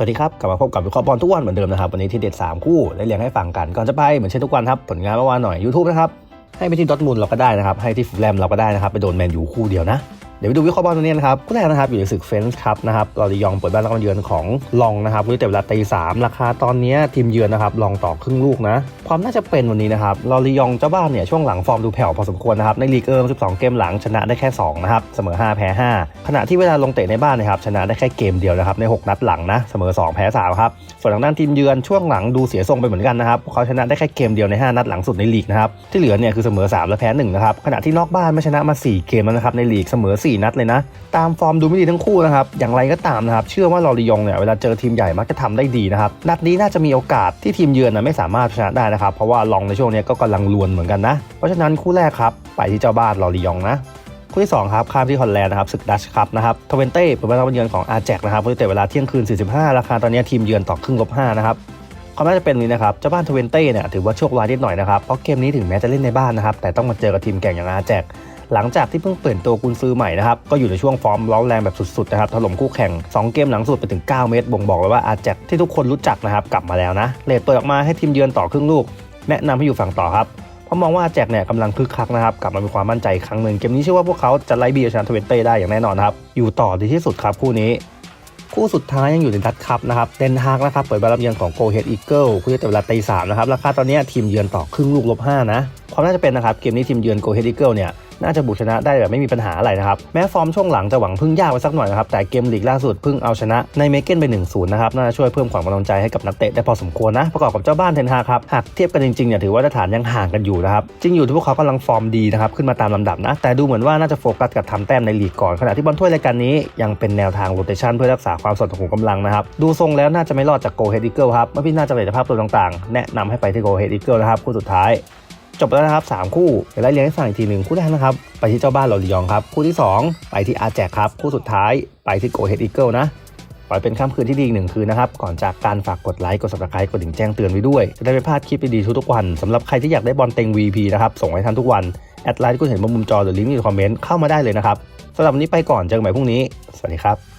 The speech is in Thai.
สวัสดีครับ กลับมาพบกับวิเคราะห์บอลทุกวันเหมือนเดิมนะครับวันนี้ที่เด็ด 3 คู่ได้เรียงให้ฟังกันก่อนจะไปเหมือนเช่นทุกวันครับผลงานเมื่อวานหน่อย YouTube นะครับให้ไปที่ดอทมูลเราก็ได้นะครับให้ที่ฟูลแลมเราก็ได้นะครับไปโดนแมนยูคู่เดียวนะ เดี๋ยวไปดูวิเคราะห์บอลตัวนี้นะครับคู่แรกนะครับอยู่ในศึกเฟนส์ครับนะครับลอริยองเปิดบ้านรับกาเยือนของลองนะครับวันนี้แต่เวลาตีสามราคาตอนนี้ทีมเยือนนะครับลองต่อครึ่งลูกนะ ความน่าจะเป็นวันนี้นะครับลอริยองเจ้าบ้านเนี่ยช่วงหลังฟอร์มดูแผ่วพอสมควรนะครับในลีกเอิร์ม12 เกมหลังชนะได้แค่2นะครับเสมอ 5 แพ้ 5 ขณะที่เวลาลงเตะในบ้านนะครับชนะได้แค่เกมเดียวนะครับใน 6 นัดหลังนะเสมอ 2 แพ้3ครับส่วนทางด้านทีมเยือนช่วงหลังดูเสียทรงไปเหมือนกันนะครับเขาชนะได้แค่เกมเดียวใน 5 นัดหลังสุดในลีกนะครับที่เหลือเนี่ยคือเสมอ 3 และแพ้1นะครับขณะที่นอกบ้านไม่ชนะมา 4 เกมแล้วนะครับในลีกเสมอ4นัดเลยนะ ตามฟอร์มดูไม่ดีทั้งคู่นะครับ อย่างไรก็ตามนะครับ เชื่อว่าลอริยองเนี่ยเวลาเจอทีมใหญ่มักจะทำได้ดีนะครับ นัดนี้น่าจะมีโอกาสที่ทีมเยือนนะไม่สามารถชนะได้นะครับ เพราะว่าลองในช่วงนี้ก็กำลังลวนเหมือนกันนะ เพราะฉะนั้นคู่แรกครับไปที่เจ้าบ้านลอริยองนะคู่ที่2ครับข้ามที่ฮอลแลนด์นะครับศึกดัชครับนะครับทเวนเต้เปิดบ้านเยือนของอาแจกนะครับวันเตะเวลาเที่ยงคืน 45 ราคาตอนนี้ทีมเยือนต่อครึ่งลบ5นะครับความน่าจะเป็นนี้นะครับ เจ้าบ้านทเวนเต้เนี่ยถือว่าโชคร้ายนิดหน่อยนะครับ เพราะเกมนี้ถึงแม้จะเล่นในบ้านนะครับ แต่ต้องมาเจอกับทีมแข่งอย่างอาแจก หลังจากที่เพิ่งเปลี่ยนตัวกุนซือใหม่นะครับ ก็อยู่ในช่วงฟอร์มร้อนแรงแบบสุดๆนะครับถล่มคู่แข่ง 2 เกมหลังสุดไปถึง 9 เมตร บ่งบอกเลยว่าอาแจกที่ทุกคนรู้จักนะครับกลับมาแล้วนะเลดเปิดออกมาให้ทีมเยือนต่อครึ่งลูก แนะนำให้อยู่ฝั่งต่อครับเพราะมองว่าอาแจกเนี่ยกำลังคึกคักนะครับกลับมามีความมั่นใจครั้งหนึ่งเกมนี้เชื่อว่าพวกเขาจะไล่บีเอาชนะทเวนเต้ได้อย่างแน่นอนครับอยู่ต่อดีที่สุดครับคู่นี้ คู่สุดท้ายยังอยู่ในดัตคัพนะครับเดนฮากนะครับเปิดบารับเยือนของโกเฮดอีเกิลคู่ที่เวลาตีสามนะครับราคาตอนนี้ทีมเยือนต่อครึ่งลูกลบห้านะ ความน่าจะเป็นนะครับเกมนี้ทีมเยือนโกเฮดอีเกิลเนี่ยน่าจะบุกชนะได้แบบไม่มีปัญหาอะไรนะครับ แม้ฟอร์มช่วงหลังจะหวังพึ่งยากไปสักหน่อยนะครับ แต่เกมลีกล่าสุดพิ่งเอาชนะในเมเกนไป1นศูนย์นะครับ น่าจะช่วยเพิ่มความกำลังใจให้กับนักเตะได้พอสมควรนะ ประกอบกับเจ้าบ้านเทนฮาครับ หากเทียบกันจริงๆเนี่ยถือว่ามาตรฐานยังห่างกันอยู่นะครับ จริงอยู่ที่พวกเขากำลังฟอร์มดีนะครับ ขึ้นมาตามลำดับนะ แต่ดูเหมือนว่าน่าจะโฟกัสกับทำแต้มในลีกก่อนขณะที่บอลถ้วยรายการนี้ยังเป็นแนวทางโรเตชันเพื่อรักษาความสดของกำลังนะครับดูทรงแล้วน่าจะไม่รอดจากโกเฮดอีเกิลครับเมื่อพี่น่าจะเห็นภาพตัวต่างๆ แนะนำให้ไปที่โกเฮดอีเกิลนะครับคู่สุดท้าย จบแล้วนะครับ 3 คู่เดี๋ยวไล่เรียงให้ฟังอีกทีหนึ่งคู่แรกนะครับ ไปที่เจ้าบ้านลอริยองครับ คู่ที่ 2 ไปที่อาแจกครับ คู่สุดท้ายไปที่โกเฮดอีเกิลนะปล่อยเป็นค่ำคืนที่ดีอีกหนึ่งคืนนะครับ ก่อนจากการฝากกดไลค์กด subscribe กดดิ่งแจ้งเตือนไว้ด้วย จะได้ไม่พลาดคลิปดีๆทุกวันสำหรับใครที่อยากได้บอลเต็ง VP นะครับส่งให้ทันทุกวัน แอดไลน์ที่คุณเห็นบนมุมจอหรือลิงก์ในคอมเมนต์เข้ามาได้เลยนะครับสำหรับวันนี้ไปก่อนเจอกันใหม่พรุ่งนี้สวัสดีครับ